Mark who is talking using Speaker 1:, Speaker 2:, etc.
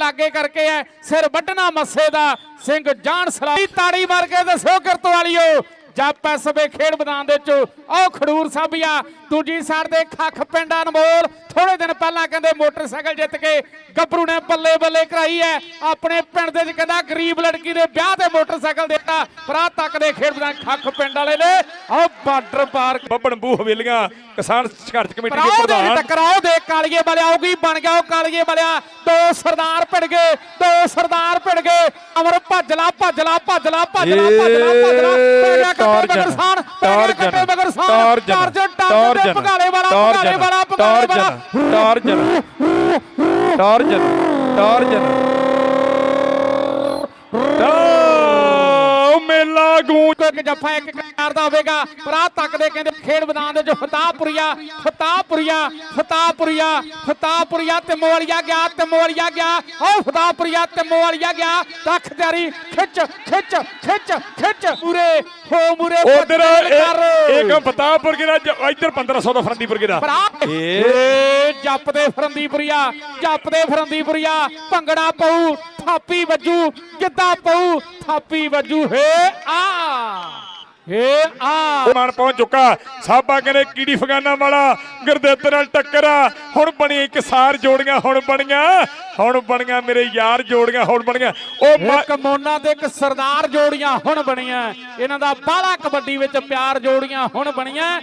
Speaker 1: ਲਾਗੇ ਕਰਕੇ ਹੈ, ਸਿਰ ਵੱਢਣਾ ਮੱਸੇ ਦਾ, ਸਿੰਘ ਜਾਨ ਸਲਾਈ ਤਾੜੀ ਮਾਰ ਕੇ ਦੱਸਿਓ ਕਿਰਤ ਵਾਲਿਓ ਜੱਪ ਐਸਵੇ ਖੇਡ ਮੈਦਾਨ ਦੇ ਚ ਉਹ ਖਡੂਰ ਸਾਬੀਆ ਦੂਜੀ ਸਾਈਡ ਦੇ ਖੱਖ ਪਿੰਡ ਅਨਮੋਲ। ਥੋੜੇ ਦਿਨ ਪਹਿਲਾਂ ਕਹਿੰਦੇ ਮੋਟਰਸਾਈਕਲ ਜਿੱਤ ਕੇ ਗੱਭਰੂ ਨੇ ਬੱਲੇ ਬੱਲੇ ਕਰਾਈ ਐ ਆਪਣੇ ਪਿੰਡ ਦੇ ਚ ਕਹਿੰਦਾ ਗਰੀਬ ਲੜਕੀ ਦੇ ਵਿਆਹ ਤੇ ਮੋਟਰਸਾਈਕਲ ਦਿੱਤਾ। ਪਰਾ ਤੱਕ ਦੇ ਖੇਡ ਮੈਦਾਨ ਖੱਖ ਪਿੰਡ ਵਾਲੇ ਨੇ। ਉਹ ਬਾਰਡਰ ਪਾਰ
Speaker 2: ਬੱਬਣ ਬੂ ਹਵੇਲੀਆਂ ਕਿਸਾਨ ਸੰਘਰਸ਼ ਕਮੇਟੀ ਦੇ ਪ੍ਰਧਾਨ।
Speaker 1: ਟਕਰਾਓ ਦੇ ਕਾਲੀਏ ਵਾਲਿਆ ਆਉਗੀ ਬਣ ਗਿਆ ਉਹ ਕਾਲੀਏ ਵਾਲਿਆ। ਦੋ ਸਰਦਾਰ ਭਿੜ ਗਏ ਦੋ ਸਰਦਾਰ ਭਿੜ ਗਏ। ਅਮਰ ਭੱਜ ਲਾ ਭੱਜ ਲਾ ਭੱਜ ਲਾ
Speaker 2: Tarzan, Tarzan, Tarzan,
Speaker 1: Tarzan Tarzan ਭਗਾਲੇ ਵਾਲਾ ਭਗਾਲੇ ਵਾਲਾ ਵਾਲਾ।
Speaker 2: ਟਾਰਜਨ ਟਾਰਜਨ ਟਾਰਜਨ ਟਾਰਜਨ ਮੇਲਾ
Speaker 1: ਕੋਈ ਇੱਕ ਜੱਫਾ ਇੱਕ ਕਾਰ ਦਾ ਹੋਵੇਗਾ। ਪਰਾ ਤੱਕ ਦੇ ਕਹਿੰਦੇ ਖੇਡ ਮੈਦਾਨ ਦੇ ਜੋ ਫਤਾਹਪੁਰੀਆ ਫਤਾਹਪੁਰੀਆ ਫਤਾਹਪੁਰੀਆ ਫਤਾਹਪੁਰੀਆ ਤੇ ਮੋਵਾਲੀਆ ਗਿਆ ਤੇ ਮੋਵਾਲੀਆ ਗਿਆ। ਉਹ ਫਤਾਹਪੁਰੀਆ ਤੇ ਮੋਵਾਲੀਆ ਗਿਆ। ਰੱਖ ਤਿਆਰੀ ਖਿੱਚ ਖਿੱਚ ਖਿੱਚ ਖਿੱਚ। ਪੂਰੇ ਹੋ ਮੂਰੇ
Speaker 2: ਉਧਰ ਇੱਕ ਫਤਾਹਪੁਰ ਗਿਰਾ ਇੱਧਰ 1500 ਦਾ ਫਰੰਦੀਪੁਰ ਗਿਰਾ
Speaker 1: ਏ ਜੱਪ ਦੇ ਫਰੰਦੀਪੁਰੀਆ ਜੱਪ ਦੇ ਫਰੰਦੀਪੁਰੀਆ। ਭੰਗੜਾ ਪਊ ਥਾਪੀ ਵੱਜੂ ਗਿੱਧਾ ਪਊ? ਥਾਪੀ ਵੱਜੂ ਹੇ ਆ। ਹੇ ਆ।
Speaker 2: ਮਾਨ ਪਹੁੰਚ ਚੁੱਕਾ। ਸਾਬਾ ਕਹਿੰਦੇ ਕੀੜੀ ਫਗਾਨਾ ਵਾਲਾ ਗੁਰਦੇਵ ਨਾਲ ਟੱਕਰ। ਹੁਣ ਬਣੀ ਕਿਸਾਰ ਜੋੜੀਆਂ ਹੁਣ ਬਣੀਆਂ ਹੁਣ ਬਣੀਆਂ ਮੇਰੇ ਯਾਰ ਜੋੜੀਆਂ ਹੁਣ ਬਣੀਆਂ। ਉਹ
Speaker 1: ਇੱਕ ਮੋਨਾ ਤੇ ਇੱਕ ਸਰਦਾਰ ਜੋੜੀਆਂ ਹੁਣ ਬਣੀਆਂ। ਇਹਨਾਂ ਦਾ ਬਾਹਲਾ ਕਬੱਡੀ ਵਿੱਚ ਪਿਆਰ ਜੋੜੀਆਂ ਹੁਣ ਬਣੀਆਂ।